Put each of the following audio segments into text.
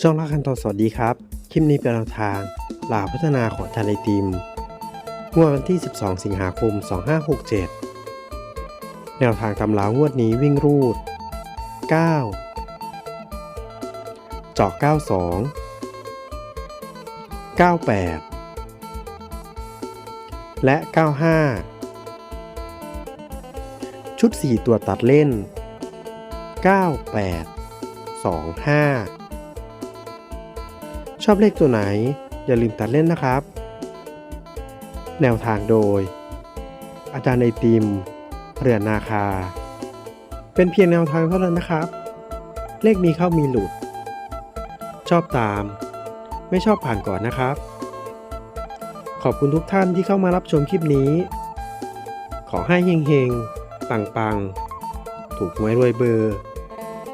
ช่องรักคันทองสวัสดีครับ คลิปนี้เป็นแนวทางหลาพัฒนาของทานไอติมงวดวันที่ 12 สิงหาคม 2567 แนวทางตำรางวดนี้วิ่งรูด 9 เจาะ92 98 และ 95 ชุด 4 ตัวตัดเล่น 98 25 ชอบเลขตัวไหน อย่าลืมตัดเล่นนะครับ แนวทางโดย อาจารย์ไอติมเรือนนาคา เป็นเพียงแนวทางเท่านั้นนะครับ เลขมีเข้ามีหลุด ชอบตาม ไม่ชอบผ่านก่อนนะครับ ขอบคุณทุกท่านที่เข้ามารับชมคลิปนี้ ขอให้เฮงๆ ปังๆ ถูกหวยรวยเบอร์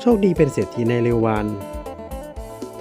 โชคดีเป็นเศรษฐีในเร็ววัน